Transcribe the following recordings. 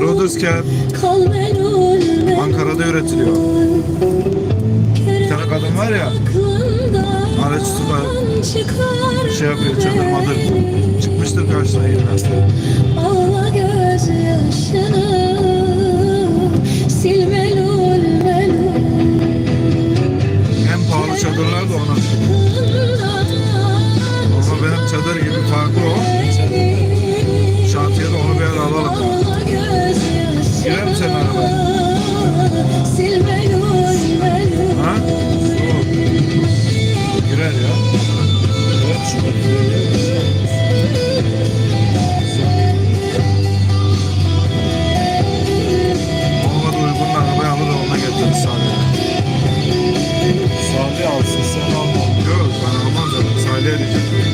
Brothers. Ankara'da üretiliyor. Bir tane kadın var ya araç tutup şey yapıyor çadırmadır. Çıkmıştır karşısına yine. Ağla melul En pahalı çadırlar da onun. Ama benim çadır gibi farklı o. Şantiyede onu bir ara alalım. Girer mi senin arabaya? Ha? Yok. Girer ya. Olmadı uygun arabayı alır ona getirir Salih'e. Salih alsın sen alma. Yok ben almam zaten Salih'e diyeceğim.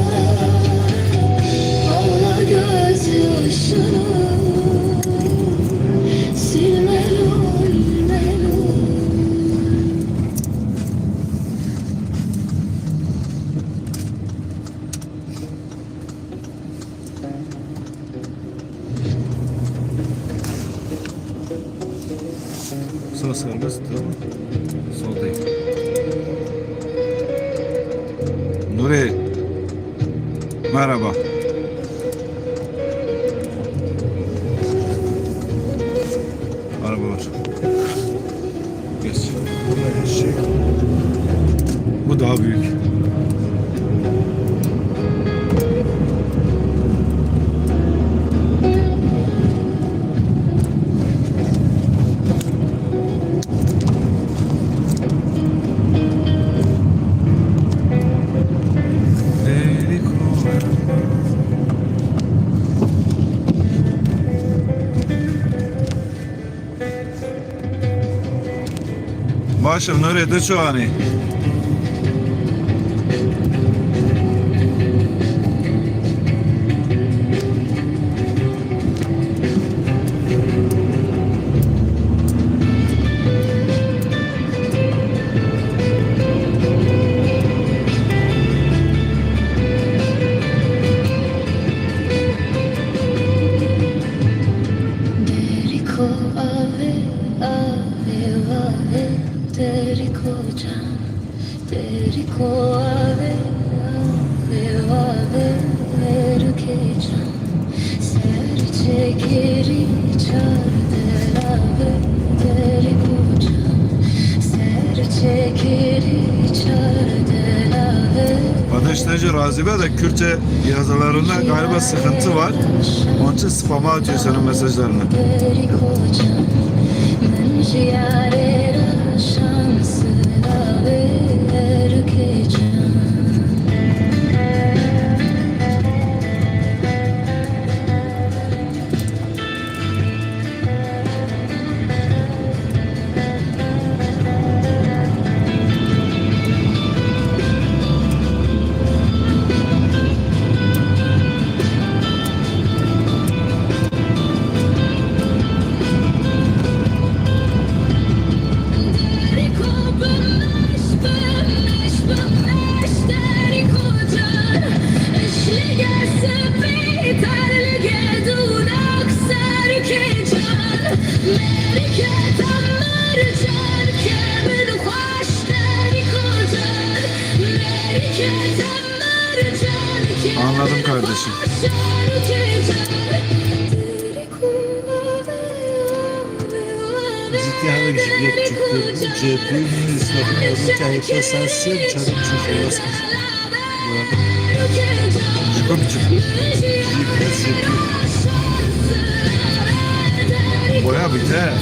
Merhaba. Başım nerede şu Kürtçe yazılarında galiba sıkıntı var. Onun için spama atıyor senin mesajlarını. ciddi hale gelecek. Çünkü CHP'yi bir CHP sarsıyor, çarık çözüyor. Çok çok. Baya biter.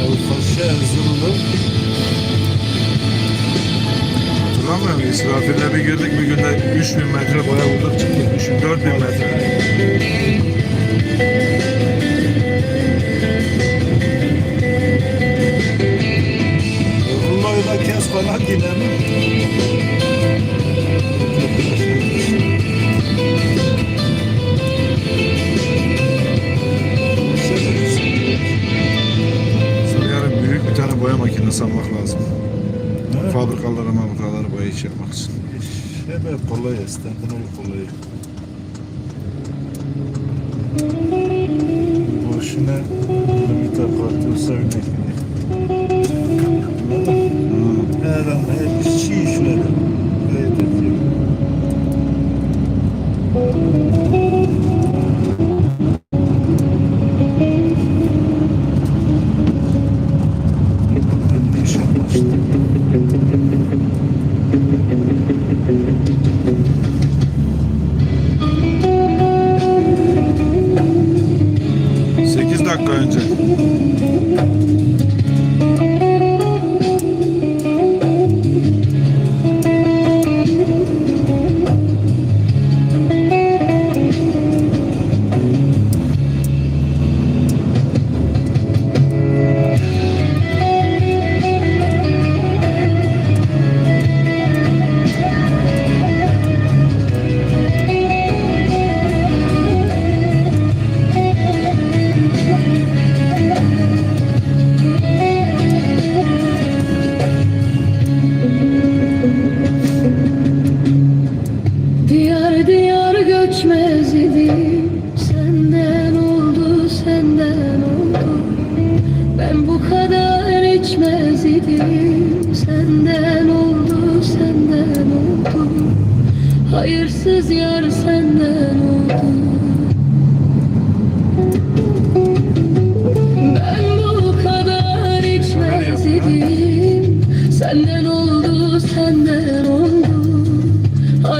Avrupa Şehir anlamıyorum. İsrafil'le bir girdik bir günde 3000 metre boya bulduk çıktık. 3000, 4000 metre. Vallahi da kes falan dinlemek. Sana yarın büyük bir tane boya makinesi almak lazım fabrikalara fabrikalara boya iş yapmak için. Evet kolay isterdim öyle kolay. Boşuna limit apartı sevmek. Her an her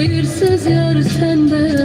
hayırsız yar senden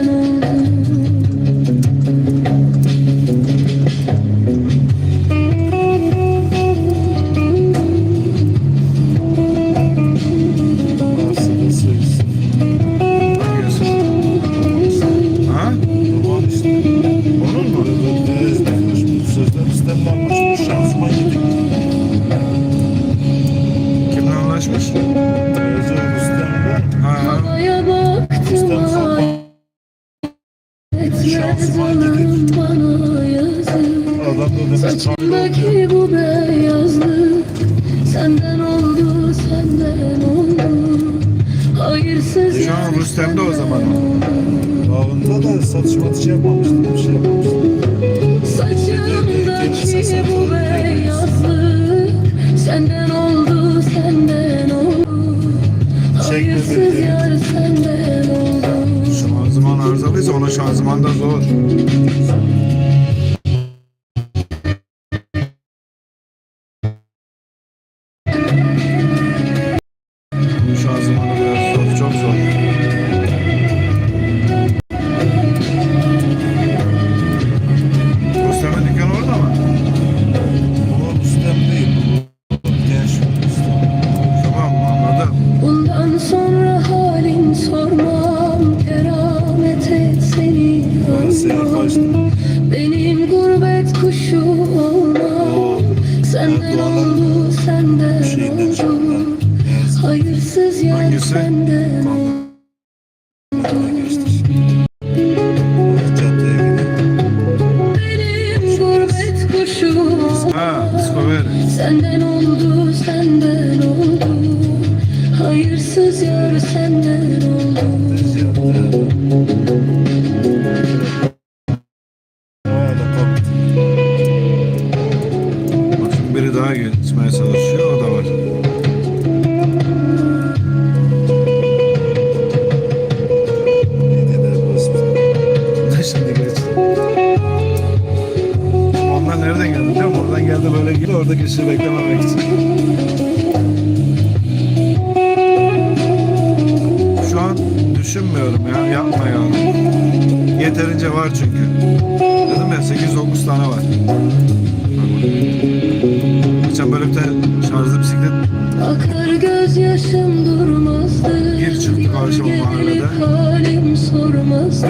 Akar gözyaşım durmazdı. Çıktı karşıma mahallede halim sormazdı.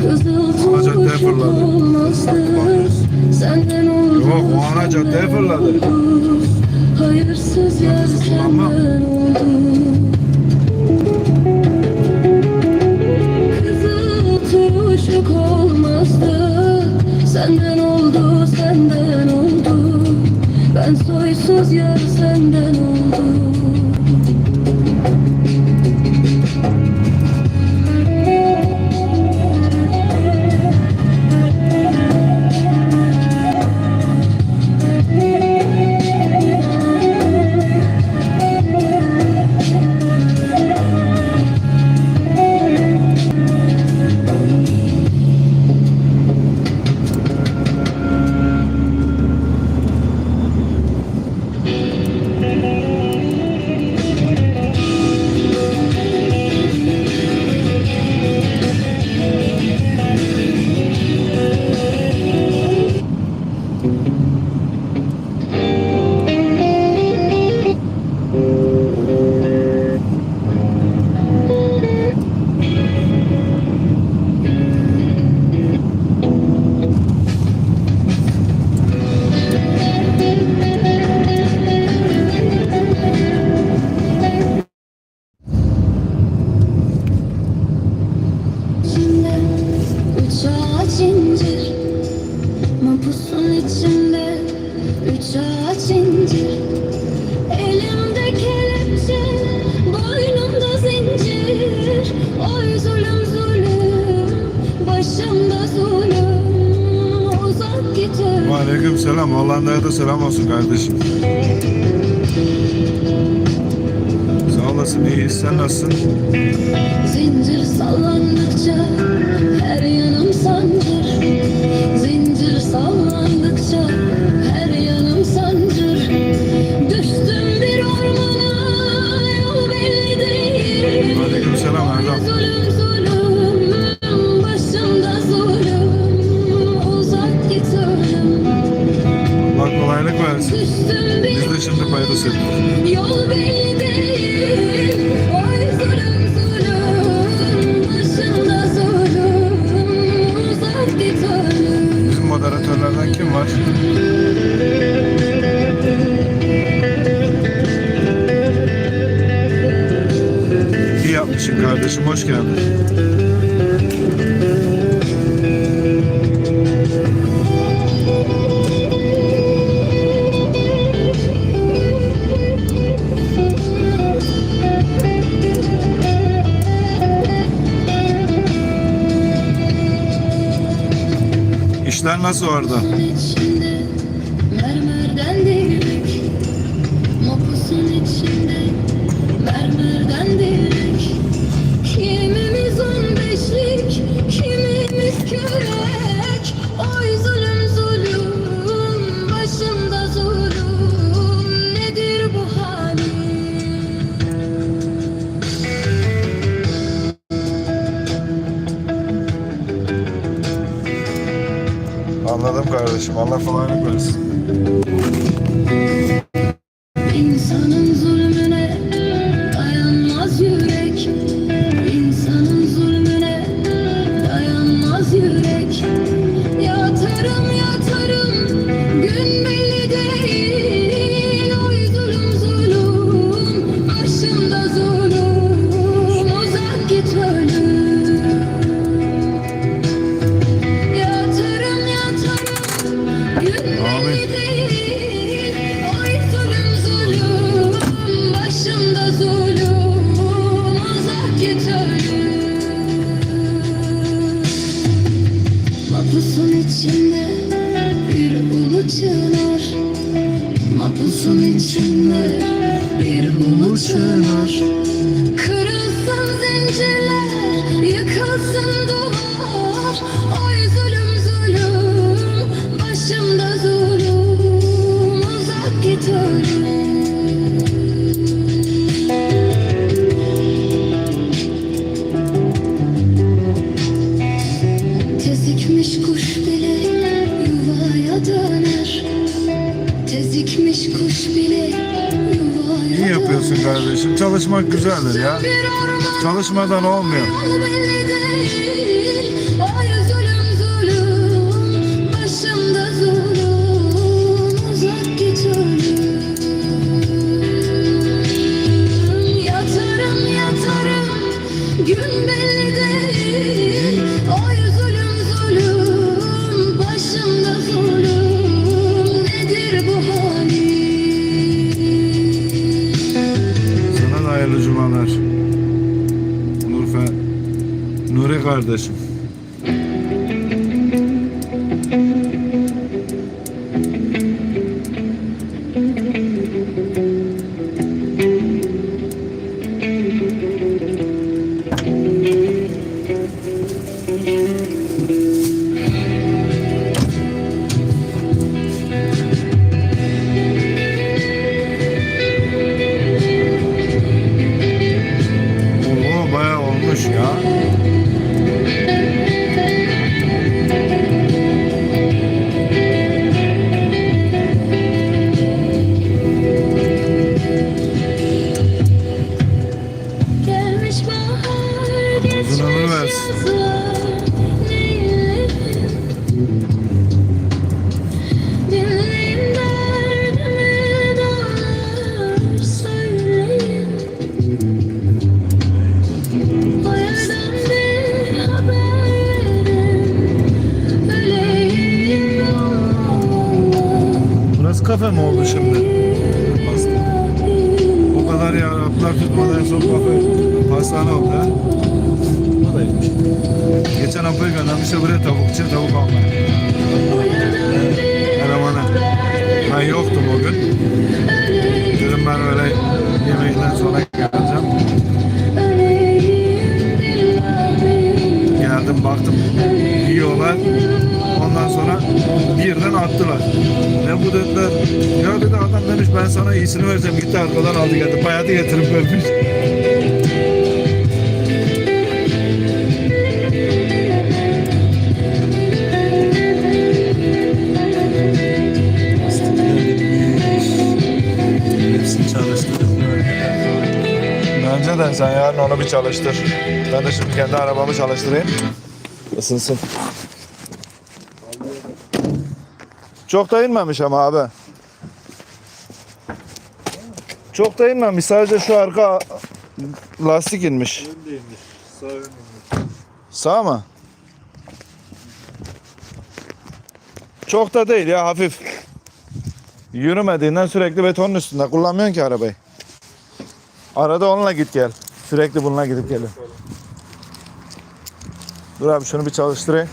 Kızıl tuzlu şık olmazdı. Senden oldu Yok o ana caddeye fırladı. Hayırsız yer senden oldu. Kızıl tuşuk olmazdı. Senden oldu senden oldu ben soysuz yar senden oldum selam. Hollanda'ya da selam olsun kardeşim. Sağ olasın iyi. Sen nasılsın? Zincir sallandıkça her yanım sancı. için kardeşim hoş geldin. İşler nasıl orada? Anladım kardeşim. Allah kolaylık versin. Çınar Kırılsın zincirler, kardeşim. Çalışmak güzeldir ya. Çalışmadan olmuyor. Kardeşim. 自 bu dediler. Ya dedi adam demiş ben sana iyisini vereceğim. Gitti arkadan aldı geldi. Bayağı da getirip vermiş. Bence de sen yarın onu bir çalıştır. Ben de şimdi kendi arabamı çalıştırayım. Isınsın. Çok da inmemiş ama abi. Çok da inmemiş. Sadece şu arka lastik inmiş. Öndeymiş Sağ önüymüş Sağ mı? Çok da değil ya hafif. Yürümediğinden sürekli betonun üstünde. Kullanmıyorsun ki arabayı. Arada onunla git gel. Sürekli bununla gidip gelin. Dur abi şunu bir çalıştırayım.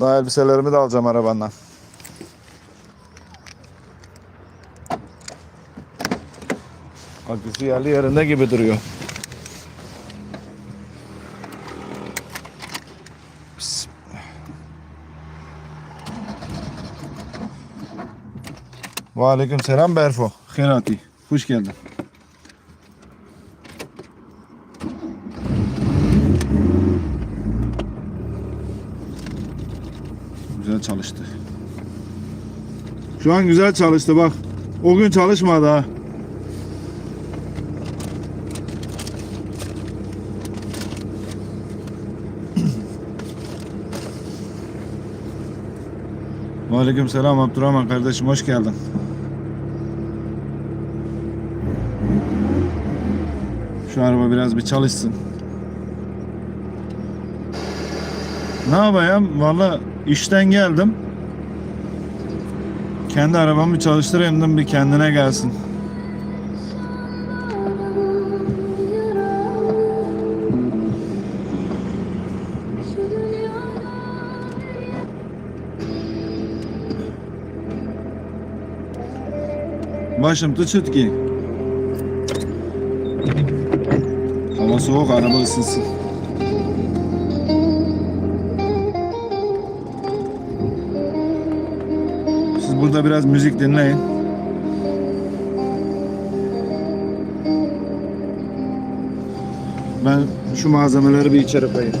Daha elbiselerimi de alacağım arabandan. Aküsü yerli yerinde gibi duruyor. Ve aleyküm selam Berfo. Kherati. Hoş geldin. Güzel çalıştı. Şu an güzel çalıştı bak. O gün çalışmadı ha. Aleyküm selam Abdurrahman kardeşim hoş geldin. Şu araba biraz bir çalışsın. Ne yapayım? Valla işten geldim. Kendi arabamı çalıştır hem bir kendine gelsin. Başım tıçıt ki. Hava soğuk, araba ısınsın. Burada biraz müzik dinleyin. Ben şu malzemeleri bir içeri koyayım.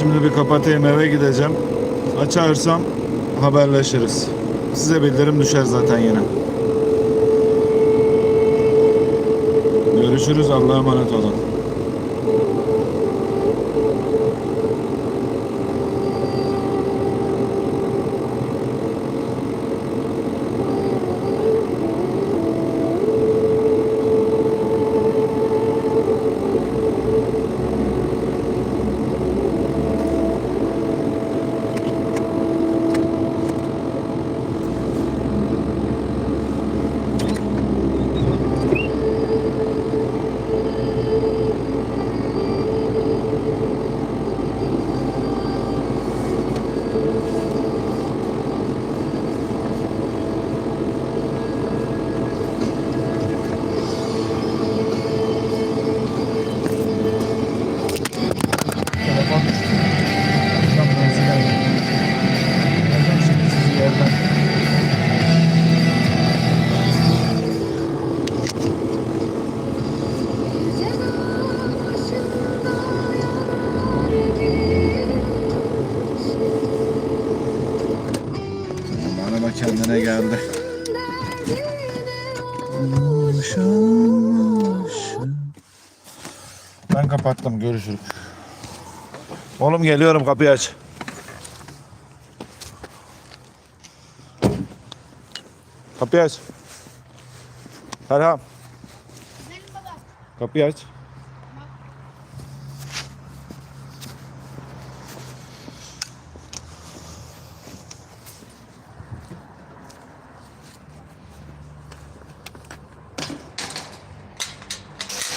şimdi bir kapatayım eve gideceğim. Açarsam haberleşiriz. Size bildirim düşer zaten yine. Görüşürüz Allah'a emanet olun. Kapattım. Görüşürüz. Oğlum geliyorum kapıyı aç. Kapıyı aç. Serhan. Kapıyı aç.